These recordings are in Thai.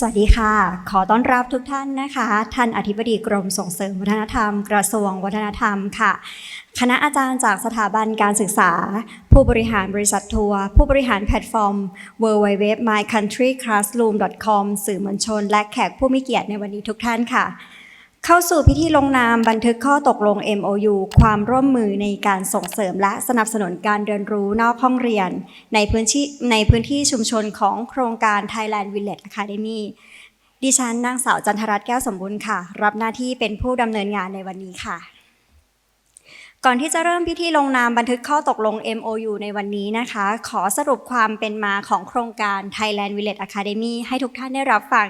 สวัสดีค่ะ ขอต้อนรับทุกท่านนะคะ ท่านอธิบดีกรมส่งเสริมวัฒนธรรม กระทรวงวัฒนธรรมค่ะ คณะอาจารย์จากสถาบันการศึกษา ผู้บริหารบริษัททัวร์ผู้บริหารแพลตฟอร์ม www.mycountryclassroom.com สื่อมวลชน และแขกผู้มีเกียรติในวันนี้ทุกท่านค่ะ เข้าสู่พิธีลงนามบันทึกข้อตกลง MOU ความร่วมมือในการส่งเสริมและสนับสนุนการเรียนรู้นอกห้องเรียน ในพื้นที่ในพื้นที่ชุมชนของโครงการ Thailand Village Academy ดิฉันนางสาวจันทรัตน์แก้วสมบูรณ์ค่ะ รับหน้าที่เป็นผู้ดำเนินงานในวันนี้ค่ะ ก่อนที่จะเริ่มพิธีลงนามบันทึกข้อตกลง MOU ในวันนี้นะคะ ขอสรุปความเป็นมาของโครงการ Thailand Village Academy ให้ทุกท่านได้รับฟัง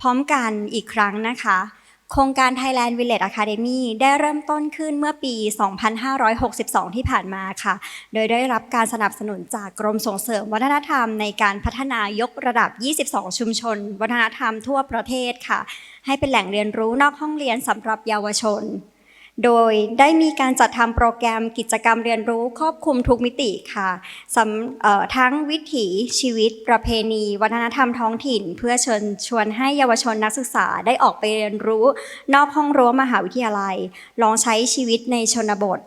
พร้อมกันอีกครั้งนะคะ โครงการ Thailand Village Academy ได้เริ่มต้นขึ้นเมื่อปี 2562 ที่ผ่านมาค่ะ โดยได้รับการสนับสนุนจากกรมส่งเสริมวัฒนธรรมในการพัฒนายกระดับ 22 ชุมชน วัฒนธรรมทั่วประเทศค่ะ ให้เป็นแหล่งเรียนรู้นอกห้องเรียนสำหรับเยาวชน โดยได้มีการจัดทำโปรแกรมกิจกรรมเรียนรู้ครอบคลุมทุกมิติค่ะทั้งวิถีชีวิตประเพณี วัฒนธรรมท้องถิ่น เพื่อเชิญชวนให้เยาวชนนักศึกษาได้ออกไปเรียนรู้ นอกห้องรั้วมหาวิทยาลัย ลองใช้ชีวิตในชนบท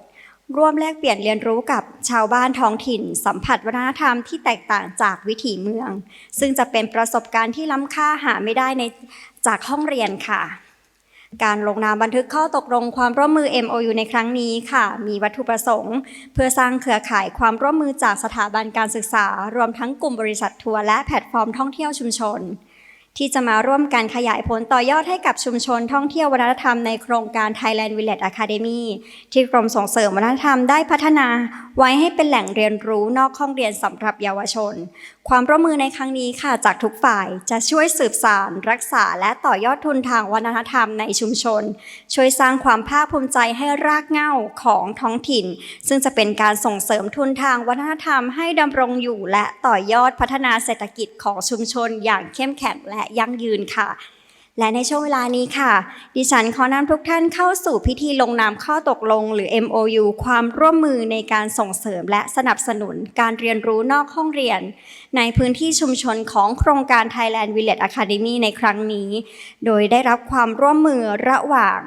ร่วมแลกเปลี่ยนเรียนรู้กับชาวบ้านท้องถิ่น สัมผัสวัฒนธรรมที่แตกต่างจากวิถีเมือง ซึ่งจะเป็นประสบการณ์ที่ล้ำค่าหาไม่ได้ในจากห้องเรียนค่ะ การลงนามบันทึกข้อตกลงความร่วมมือ MOU ในครั้งนี้ค่ะ มีวัตถุประสงค์ เพื่อสร้างเครือข่ายความร่วมมือจากสถาบันการศึกษา รวมทั้งกลุ่มบริษัททัวร์และแพลตฟอร์มท่องเที่ยวชุมชน ที่จะมาร่วมกันขยายผลต่อยอดให้กับชุมชนท่องเที่ยววัฒนธรรมในโครงการ Thailand Village Academy ที่กรมส่งเสริมวัฒนธรรมได้พัฒนา ไว้ให้เป็นแหล่งเรียนรู้นอกห้องเรียนสำหรับเยาวชน ความร่วมมือในครั้งนี้ค่ะจากทุกฝ่ายจะช่วยสืบสานรักษาและต่อยอดทุนทางวัฒนธรรมในชุมชน ช่วยสร้างความภาคภูมิใจให้รากเหง้าของท้องถิ่น ซึ่งจะเป็นการส่งเสริมทุนทางวัฒนธรรมให้ดำรงอยู่และต่อยอดพัฒนาเศรษฐกิจของชุมชนอย่างเข้มแข็งและยั่งยืนค่ะ และในช่วงเวลานี้ค่ะ ดิฉันขอนำทุกท่านเข้าสู่พิธีลงนามข้อตกลง หรือ MOU ความร่วมมือในการส่งเสริมและสนับสนุนการเรียนรู้นอกห้องเรียน ในพื้นที่ชุมชนของโครงการ Thailand Village Academy ในครั้งนี้ โดยได้รับความร่วมมือระหว่าง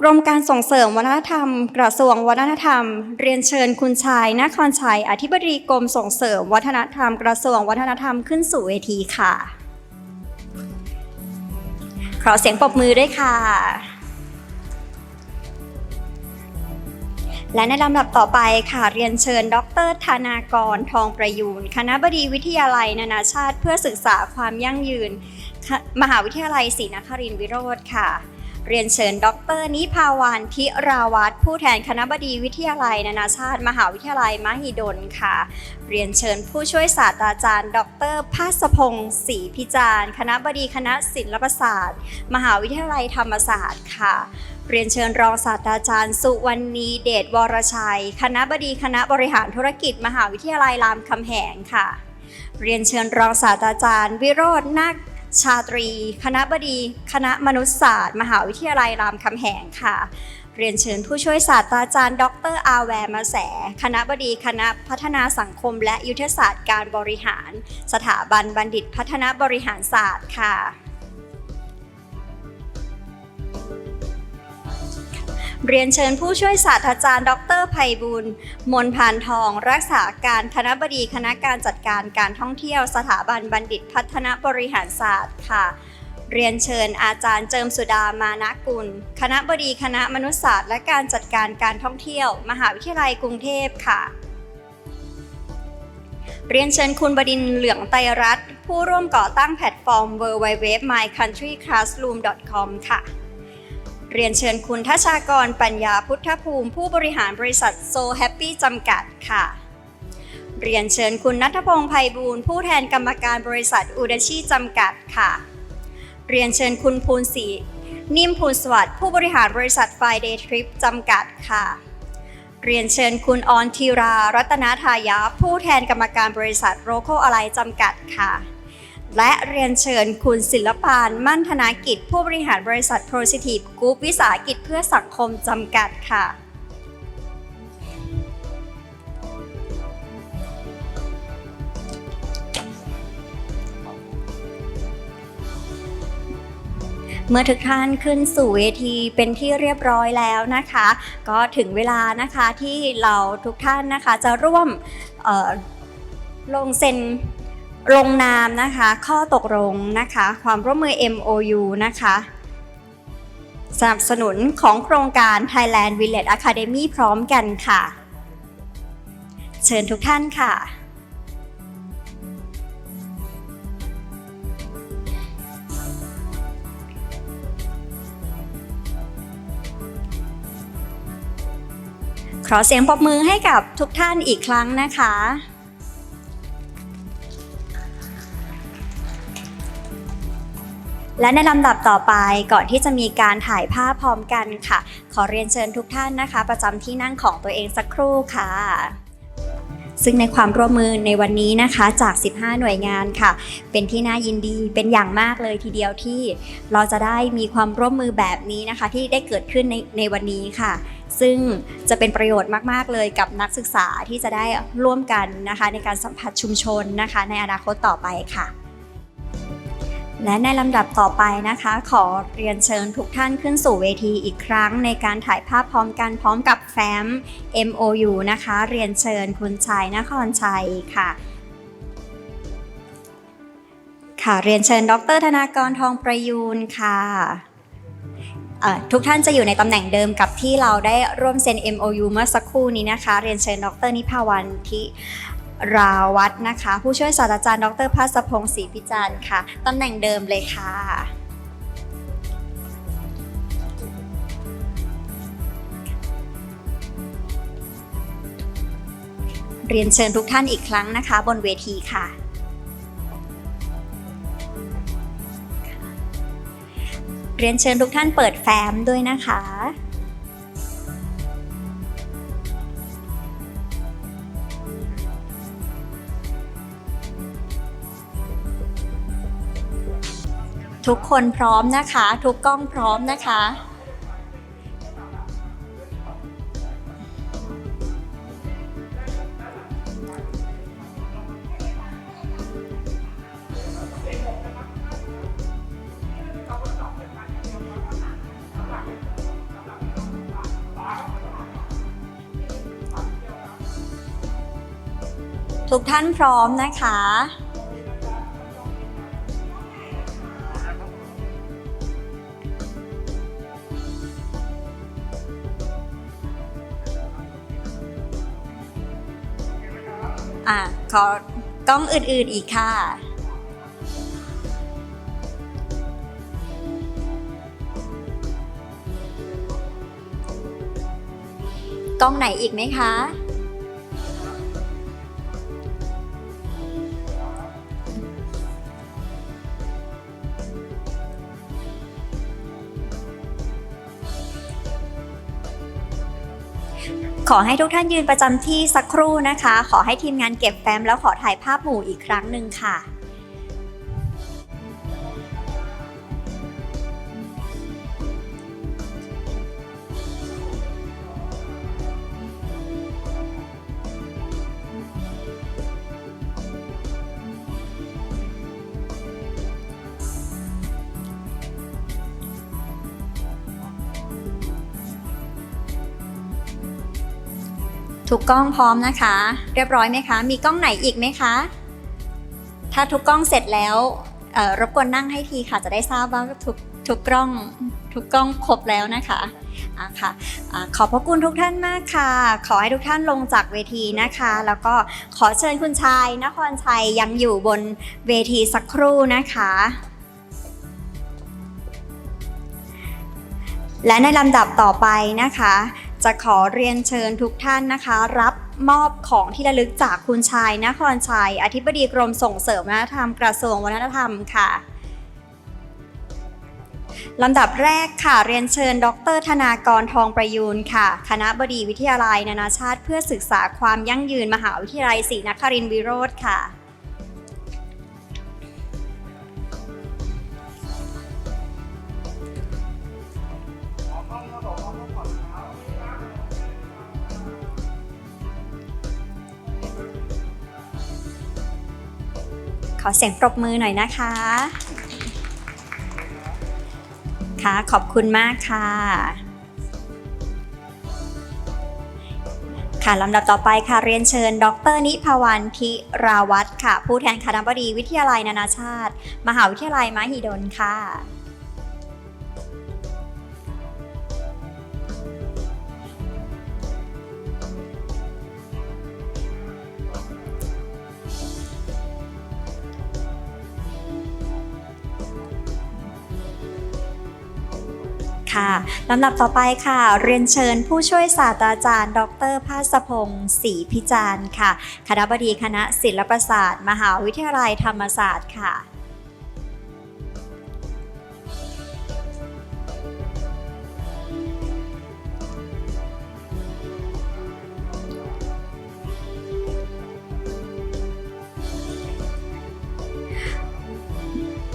กรมการส่งเสริมวัฒนธรรม กระทรวงวัฒนธรรม เรียนเชิญคุณชายนครชัย อธิบดีกรมส่งเสริมวัฒนธรรม กระทรวงวัฒนธรรมขึ้นสู่เวทีค่ะ อเสียงปรบมือด้วยค่ะ และในลำดับต่อไปค่ะเรียนเชิญ ดรธนากร ทองประยูน คณะบดีวิทยาลัย นานาชาติเพื่อศึกษาความยั่งยืน มหาวิทยาลัยศรีนครินทรวิโรธค่ะ เรียนเชิญ ดร นิพาวันทิราวัตรผู้แทนคณะบดีวิทยาลัย นานาชาติ มหาวิทยาลัย มหิดลค่ะ เรียนเชิญผู้ช่วยศาสตราจารย์ ดรภาสพงศ์ศรีพิจารณ์ คณะบดีคณะศิลปศาสตร์ มหาวิทยาลัยธรรมศาสตร์ค่ะ เรียนเชิญรองศาสตราจารย์ สุวรรณีเดชวรชัย คณะบดีคณะบริหารธุรกิจ มหาวิทยาลัยรามคำแหงค่ะ เรียนเชิญรองศาสตราจารย์ วิโรจน์นาค ชาตรี คณะบดีคณะมนุษยศาสตร์ มหาวิทยาลัยรามคำแหงค่ะ เรียนเชิญผู้ช่วยศาสตราจารย์ ดรอาแวร์มาแส คณะบดีคณะพัฒนาสังคม และยุทธศาสตร์การบริหาร สถาบันบัณฑิตพัฒนาบริหารศาสตร์ค่ะ เรียนเชิญผู้ช่วยศาสตราจารย์ ดรไพบูลย์มนพานทอง รักษาการคณะบดีคณะการจัดการการท่องเที่ยวสถาบันบัณฑิตพัฒนบริหารศาสตร์ค่ะ เรียนเชิญอาจารย์เจิมสุดามานะกุล คณะบดีคณะมนุษยศาสตร์และการจัดการการท่องเที่ยว มหาวิทยาลัยกรุงเทพค่ะ เรียนเชิญคุณบดินเหลืองไตรรัตน์ผู้ร่วมก่อตั้งแพลตฟอร์ม www.mycountryclassroom.com ค่ะ เรียนเชิญคุณทัชากรปัญญาพุทธภูมิผู้บริหารบริษัทโซแฮปปี้จำกัดค่ะ เรียนเชิญคุณนัทพงษ์ไพบูลย์ผู้แทนกรรมการบริษัทอูดชิจำกัดค่ะ เรียนเชิญคุณภูนศรีนิ่มภูลสวัสดิ์ผู้บริหารบริษัทไฟเดย์ทริปจำกัดค่ะ เรียนเชิญคุณออนธีรา รัตนาทายาผู้แทนกรรมการบริษัทโรโคอะไรจำกัดค่ะ และเรียนเชิญคุณศิลปานมั่นธนากิจ ผู้บริหารบริษัท Positive Group วิสาหกิจเพื่อสังคมจำกัดค่ะ เมื่อทุกท่านขึ้นสู่เวทีเป็นที่เรียบร้อยแล้วนะคะ ก็ถึงเวลานะคะที่เราทุกท่านนะคะจะร่วมลงเซ็น ลงนามนะคะ ข้อตกลงนะคะ ความร่วมมือ MOU นะคะสนับสนุนของโครงการ Thailand Village Academy พร้อมกันค่ะ เชิญทุกท่านค่ะขอเสียงปรบมือให้กับทุกท่านอีกครั้งนะคะ และในลำดับต่อไปก่อนที่จะมีการถ่ายภาพพร้อมกันค่ะ ขอเรียนเชิญทุกท่านนะคะ ประจำที่นั่งของตัวเองสักครู่ค่ะซึ่งในความร่วมมือในวันนี้นะคะจาก 15 หน่วยงานค่ะ เป็นที่น่ายินดีเป็นอย่างมากเลยทีเดียวที่เราจะได้มีความร่วมมือแบบนี้นะคะ ที่ได้เกิดขึ้นในในวันนี้ค่ะ ซึ่งจะเป็นประโยชน์มาก ๆ เลยกับนักศึกษาที่จะได้ร่วมกันนะคะ ในการสัมผัสชุมชนนะคะ ในอนาคตต่อไปค่ะ และในลำดับต่อไปนะคะ ขอเรียนเชิญทุกท่านขึ้นสู่เวทีอีกครั้ง ในการถ่ายภาพพร้อมกันพร้อมกับแฟ้ม MOU นะคะ เรียนเชิญคุณชัยนครชัยค่ะค่ะเรียนเชิญ ดร ธนากรทองประยูนค่ะทุกท่านจะอยู่ในตำแหน่งเดิมกับที่เราได้ร่วมเซ็น MOU เมื่อสักครู่นี้นะคะ เรียนเชิญ ดร นิพาวันทิ ราวัฒน์นะคะ ผู้ช่วยศาสตราจารย์ ดรพัสพงศ์ศรีพิจารณ์ค่ะตำแหน่งเดิมเลยค่ะ เรียนเชิญทุกท่านอีกครั้งนะคะ บนเวทีค่ะเรียนเชิญทุกท่านเปิดแฟ้มด้วยนะคะ ทุกคนพร้อมนะคะ ทุกกล้องพร้อมนะคะ ทุกท่านพร้อมนะคะ อะขอกล้องอื่นๆอีกค่ะ กล้องไหนอีกไหมคะ ขอให้ทุกท่านยืนประจำที่สักครู่นะคะ ขอให้ทีมงานเก็บแฟ้มแล้วขอถ่ายภาพหมู่อีกครั้งหนึ่งค่ะ ทุกกล้องพร้อมนะคะ เรียบร้อยไหมคะ มีกล้องไหนอีกไหมคะ ถ้าทุกกล้องเสร็จแล้วรบกวนนั่งให้ทีค่ะ จะได้ทราบว่าทุกทุกกล้องทุกกล้องครบแล้วนะคะอะค่ะอะขอบพระคุณทุกท่านมากค่ะ ขอให้ทุกท่านลงจากเวทีนะคะ แล้วก็ขอเชิญคุณชายนครชัยยังอยู่บนเวทีสักครู่นะคะ และในลำดับต่อไปนะคะ จะขอเรียนเชิญทุกท่านนะคะ รับมอบของที่ระลึกจากคุณชายนครชัย อธิบดีกรมส่งเสริมวัฒนธรรมกระทรวงวัฒนธรรมค่ะลำดับแรกค่ะเรียนเชิญ ดร ธนากรทองประยูนค่ะ คณะบดีวิทยาลัยนานาชาติ เพื่อศึกษาความยั่งยืนมหาวิทยาลัยศรีนครินทรวิโรธค่ะ อเสียงปรบมือหน่อยนะคะ ค่ะ ขอบคุณมากค่ะ ค่ะลำดับต่อไปค่ะเรียนเชิญ ดรนิพวันธิราวัตรค่ะ ผู้แทนคณะบดีวิทยาลัยนานาชาติ มหาวิทยาลัยมหิดลค่ะ ค่ะลำดับต่อไปค่ะ เรียนเชิญผู้ช่วยศาสตราจารย์ ดรภาสพงศ์ศรีพิจารณ์ค่ะ คณะบดีคณะศิลปศาสตร์ มหาวิทยาลัยธรรมศาสตร์ค่ะ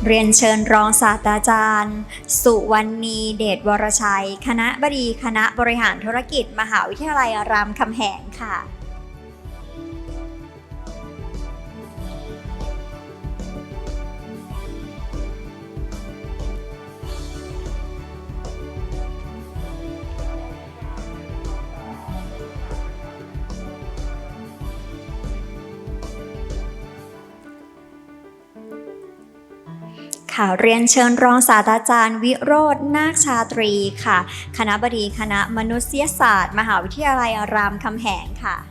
เรียนเชิญรองศาสตราจารย์ สุวรรณีเดชวรชัย คณะบดีคณะบริหารธุรกิจ มหาวิทยาลัยรามคำแหงค่ะ ค่ะ เรียนเชิญรองศาสตราจารย์ วิโรจน์นาคชาตรีค่ะ คณะบดีคณะมนุษยศาสตร์ มหาวิทยาลัยรามคำแหงค่ะ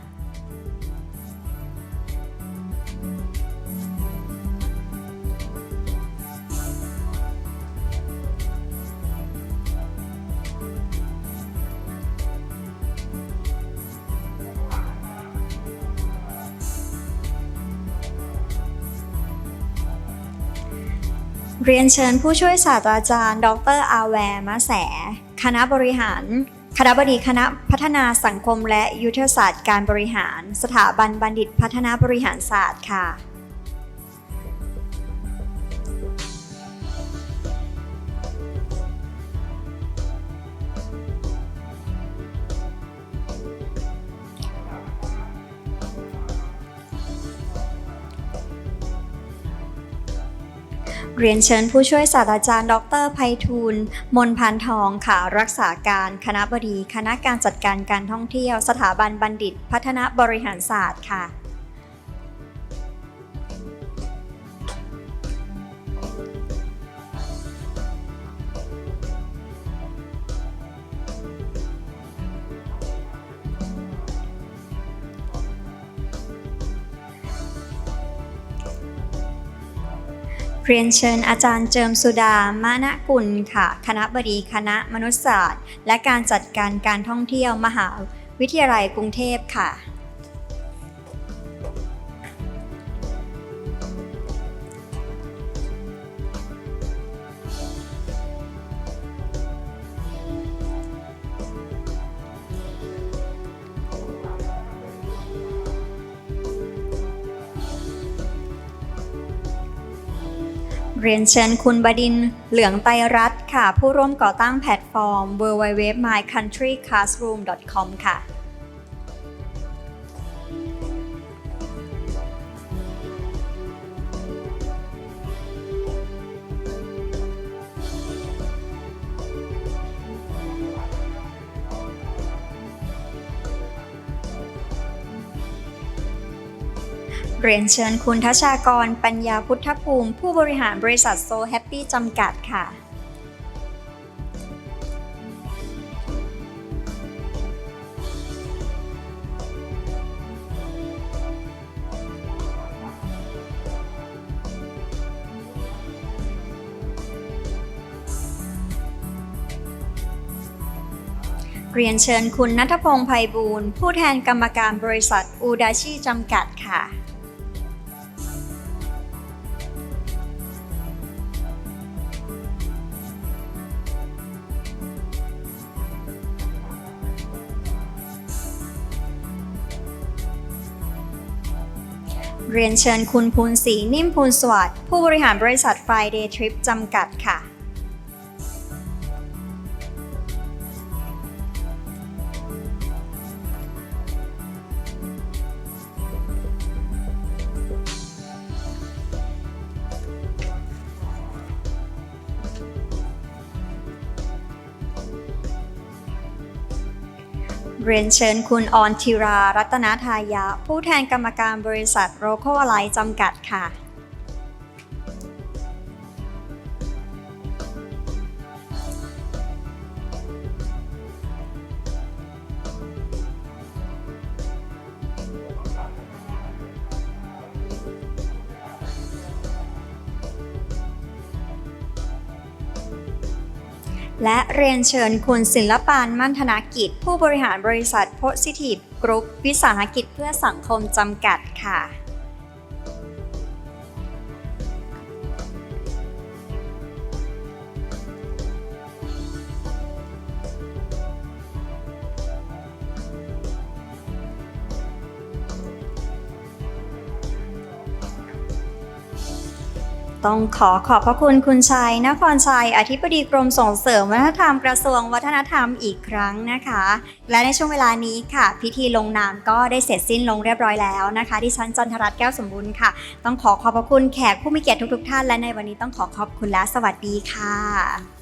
เรียนเชิญผู้ช่วยศาสตราจารย์ ดรอาแวร์มะแส คณะบริหาร คณะบดีคณะพัฒนาสังคมและยุทธศาสตร์การบริหาร สถาบันบัณฑิตพัฒนาบริหารศาสตร์ค่ะ เรียนเชิญผู้ช่วยศาสตราจารย์ ดรไพฑูรย์มนพันทองค่ะ รักษาการคณะบดี คณะการจัดการการท่องเที่ยว สถาบันบัณฑิต พัฒนาบริหารศาสตร์ค่ะ เรียนเชิญอาจารย์เจิมสุดา มานะกุลค่ะ คณะบดีคณะมนุษยศาสตร์ และการจัดการการท่องเที่ยวมหาวิทยาลัยกรุงเทพค่ะ เรียนเชิญคุณบดินเหลืองไตรรัตน์ค่ะ ผู้ร่วมก่อตั้งแพลตฟอร์ม www.mycountryclassroom.com ค่ะ เรียนเชิญคุณทัชากร ปัญญาพุทธภูมิ ผู้บริหารบริษัทโซแฮปปี้จำกัดค่ะเรียนเชิญคุณนัทพงษ์ไพบูลย์ผู้แทนกรรมการบริษัทอูดาชิจำกัดค่ะ เรียนเชิญคุณภูนศรีนิ่มภูลสวัสดิ์ผู้บริหารบริษัท Friday Trip จำกัดค่ะ รียนเชิญคุณออนทิรา รัตนทายะผู้แทนกรรมการบริษัทโรโคไลจำกัดค่ะ และเรียนเชิญคุณศิลปานมั่นธนกิจ ผู้บริหารบริษัท Positive Group วิสาหกิจเพื่อสังคมจำกัดค่ะ ต้องขอขอบพระคุณคุณชัยนครชัย อธิบดีกรมส่งเสริมวัฒนธรรมกระทรวงวัฒนธรรมอีกครั้งนะคะ และในช่วงเวลานี้ค่ะ พิธีลงนามก็ได้เสร็จสิ้นลงเรียบร้อยแล้วนะคะดิฉันจันทรัตน์แก้วสมบูรณ์ค่ะ ต้องขอขอบพระคุณแขกผู้มีเกียรติทุกๆ ท่านและในวันนี้ต้องขอขอบคุณและสวัสดีค่ะ